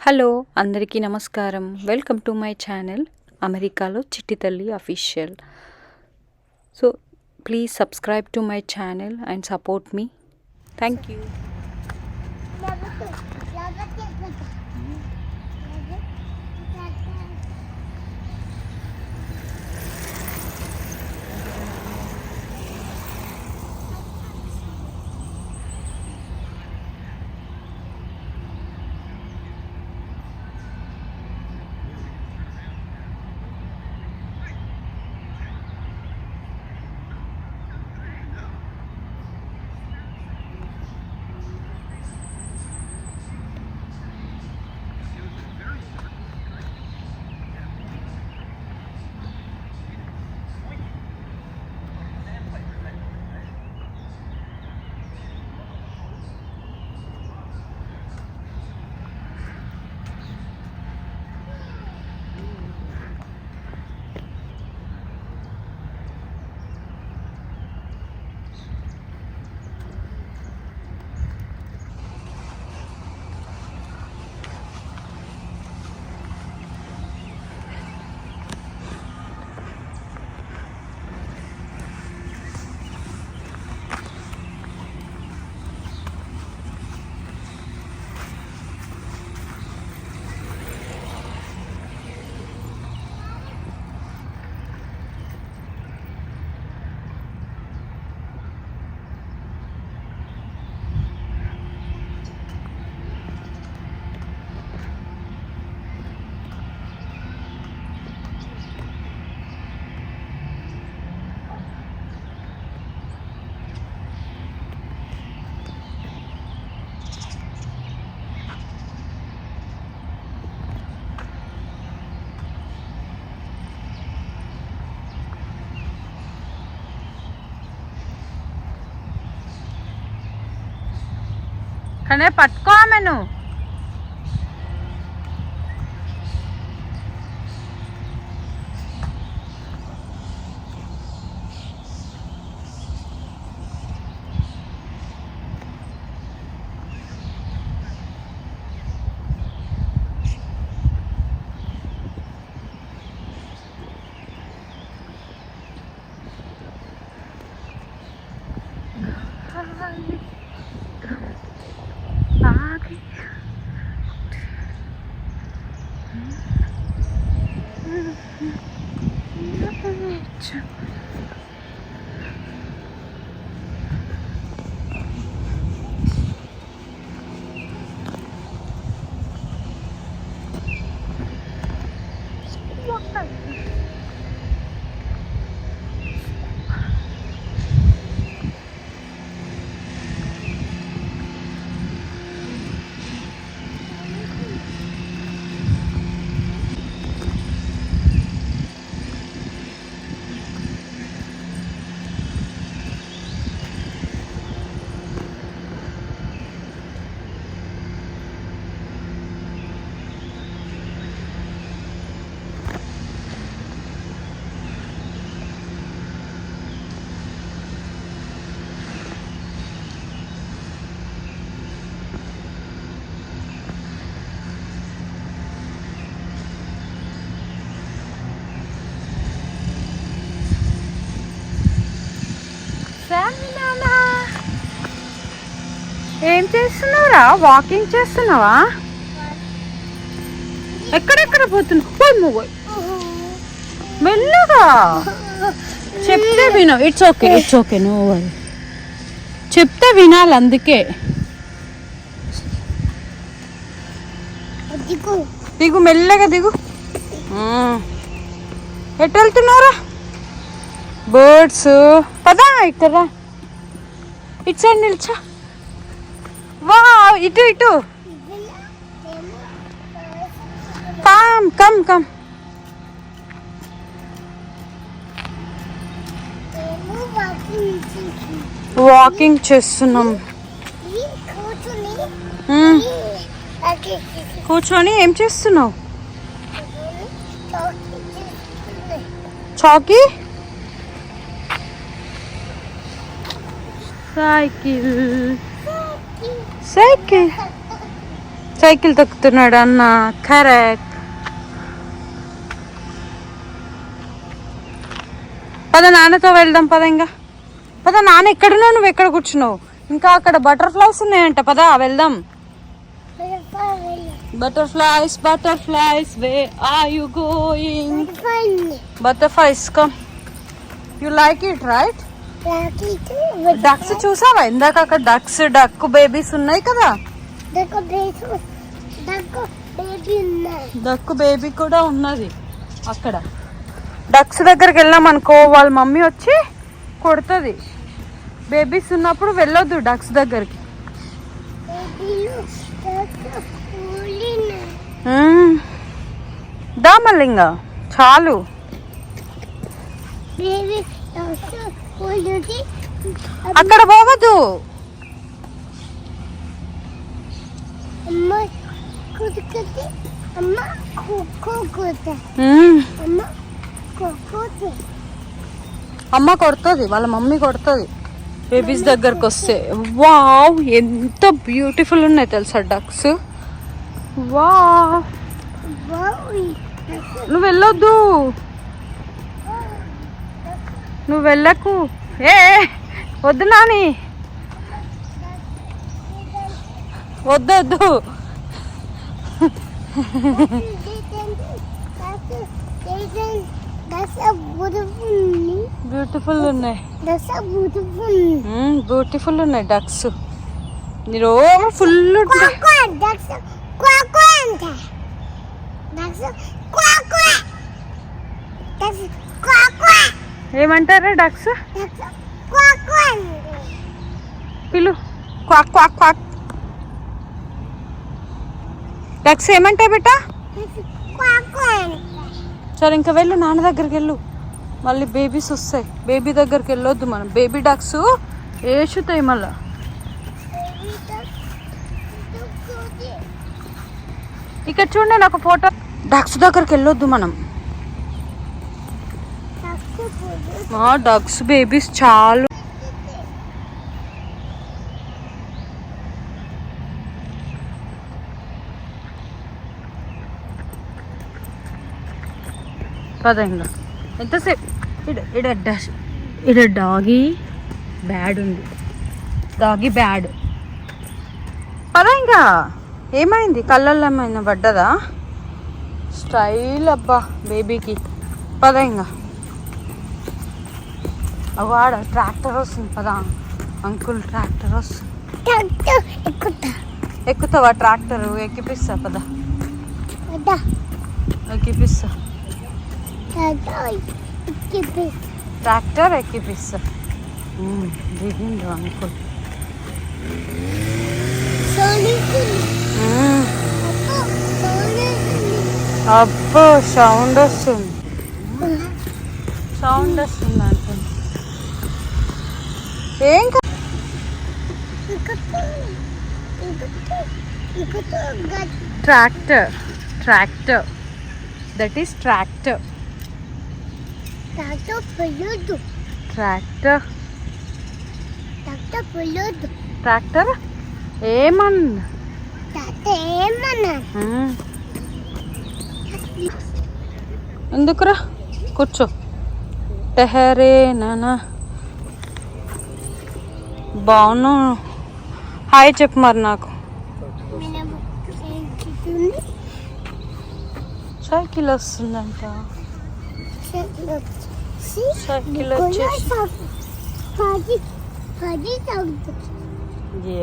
Hello అందరికీ నమస్కారం. Welcome to my channel అమెరికాలో Chitti Talli official so please subscribe to my channel and support me thank you కనే పట్టుకో ఆమెను Ничего. ఏం చేస్తున్నావురా? వాకింగ్ చేస్తున్నావా? ఎక్కడెక్కడ పోతున్నావు? పోయి మెల్లగా. చెప్తే విను. It's okay it's okay no worry చెప్తే వినాలి అందుకే. దిగు. మెల్లగా దిగు. ఎటు వెళ్తున్నారా బర్డ్స్ పదా ఇక్కడ ఇటు సైడ్ నిల్చా. వా ఇటు ఇటు. Come come come. వాకింగ్ చేస్తున్నాం. Hmm? కూర్చొని ఏం చేస్తున్నావు? చాకీ సైకిల్. సైకిల్? సైకిల్ తొక్కుతున్నాడు అన్న కరెక్ట్. పద నాన్నతో వెళ్దాం పద ఇంకా. పద నాన్న ఎక్కడున్నావు నువ్వు? ఎక్కడ కూర్చున్నావు? ఇంకా అక్కడ బటర్ఫ్లైస్ ఉన్నాయంట పద వెళ్దాం. Butterflies butterflies where are you going butterflies come. You like it right ducks చూసావా? ఇందాక అక్కడ డక్స్ డక్ బేబీస్ ఉన్నాయి కదా? డక్ బేబీ కూడా ఉన్నది అక్కడ. డక్స్ దగ్గరికి వెళ్ళాం అనుకో వాళ్ళ మమ్మీ వచ్చి కొడుతుంది. బేబీస్ ఉన్నప్పుడు వెళ్ళొద్దు డక్స్ దగ్గరికి. మ్మ్. దా మళ్ళీ చాలు. అక్కడ పోవద్దు. అమ్మ కొడుతుంది వాళ్ళ మమ్మీ కొడుతుంది. బేబీస్ దగ్గరకు వస్తే వావ్ ఎంత బ్యూటిఫుల్ ఉన్నాయి తెలుసా డక్స్? వావ్. బావి నువ్వు వెళ్ళొద్దు. నువ్వు వెళ్ళకు. ఏ వద్దు నాని. వద్దొద్దు బ్యూటిఫుల్ ఉన్నాయి. బ్యూటిఫుల్ ఉన్నాయి డక్స్. రోజు ఫుల్ ఉంటాయి ఏమంటారా డక్స్ పిలు. Quack quack quack. డక్స్ ఏమంటాయి బేటా సరే ఇంకా వెళ్ళు నాన్న దగ్గరికి వెళ్ళు. మళ్ళీ బేబీస్ వస్తాయి. బేబీ దగ్గరికి వెళ్ళొద్దు మనం. బేబీ డక్స్ వేసుతాయి మళ్ళా. ఇక్కడ చూడండి నాకు ఫోటో. డక్స్ దగ్గరికి వెళ్ళొద్దు మనం. మా డగ్స్ బేబీస్ చాలా. పద ఇంకా ఎంతసేపు? ఇడ ఇడ డస్ ఇడ డాగీ బ్యాడ్ ఉంది. డాగీ బ్యాడ్ పద ఇంకా ఏమైంది? కళ్ళల్లో ఏమైనా పడ్డదా? స్టైల్ అబ్బా బేబీకి పద ఇంకా వాడు ట్రాక్టర్ వస్తుంది పదా. అంకుల్ ట్రాక్టర్ వస్తుంది Doctor, ఎక్కుతావా ట్రాక్టర్? ఎక్కిపిస్తా పదా. ఎక్కిపిస్తా. ట్రాక్టర్ ఎక్కిపిస్తా. దిగిండు అంకుల్. అబ్బో సౌండ్ వస్తుంది. సౌండ్ వస్తుంది అంటుంది ఏం tractor. Tractor. That is tractor tractor tractor ఏమన్నా ఎందుకురా? కూర్చో. టెహరే నానా బాగున్నా. హాయ్ చెప్పు మరి నాకు. సైకిల్ వస్తుందంట. సైకిల్ వచ్చేసి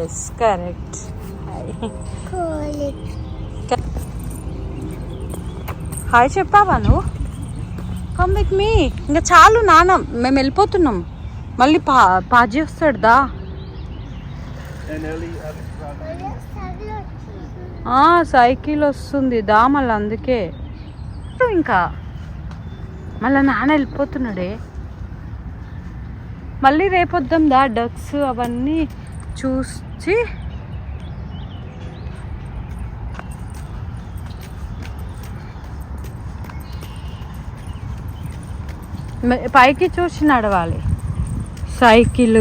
ఎస్ కరెక్ట్ హాయ్ చెప్పావా నువ్వు? కమ్ విత్ మీ ఇంకా చాలు నాన్న మేము వెళ్ళిపోతున్నాం. మళ్ళీ పా పాజీ వస్తాడు దా. సైకిల్ వస్తుంది దా మళ్ళీ అందుకే ఇంకా మళ్ళీ నాన్న వెళ్ళిపోతున్నాడే. మళ్ళీ రేపొద్దాం దా డక్స్ అవన్నీ చూసి. పైకి చూసి నడవాలి. సైకిల్.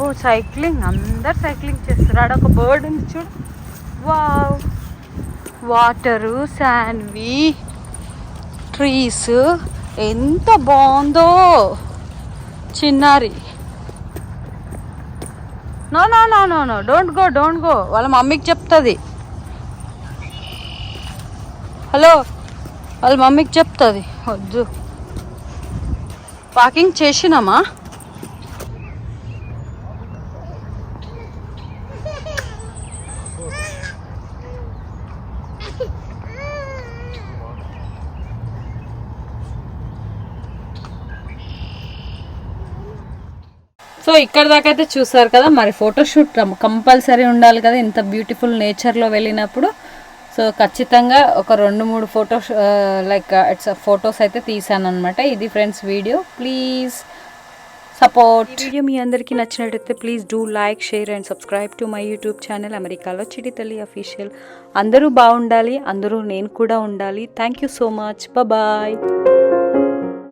ఓ సైక్లింగ్ అందరు సైక్లింగ్ చేస్తారు. ఆడ ఒక బర్డ్ ఉంది చూడు. వావ్. వాటరు శాండ్వి ట్రీస్ ఎంత బాగుందో. చిన్నారి. No no no no no don't go don't go. వాళ్ళ మమ్మీకి చెప్తుంది. హలో వాళ్ళ మమ్మీకి చెప్తుంది. వద్దు. పార్కింగ్ చేసినామా? సో ఇక్కడ దాకా అయితే చూసారు కదా మరి ఫోటోషూట్ కంపల్సరీ ఉండాలి కదా ఇంత బ్యూటిఫుల్ నేచర్లో వెళ్ళినప్పుడు. సో ఖచ్చితంగా ఒక రెండు మూడు ఫోటో లైక్ ఇట్స్ ఫొటోస్ అయితే తీసాను అనమాట ఇది friends video please support video మీ అందరికీ నచ్చినట్టయితే please do like share and subscribe to my YouTube channel అమెరికాలో చిటితల్లి అఫీషియల్ అందరూ బాగుండాలి అందరూ నేను కూడా ఉండాలి. Thank you so much bye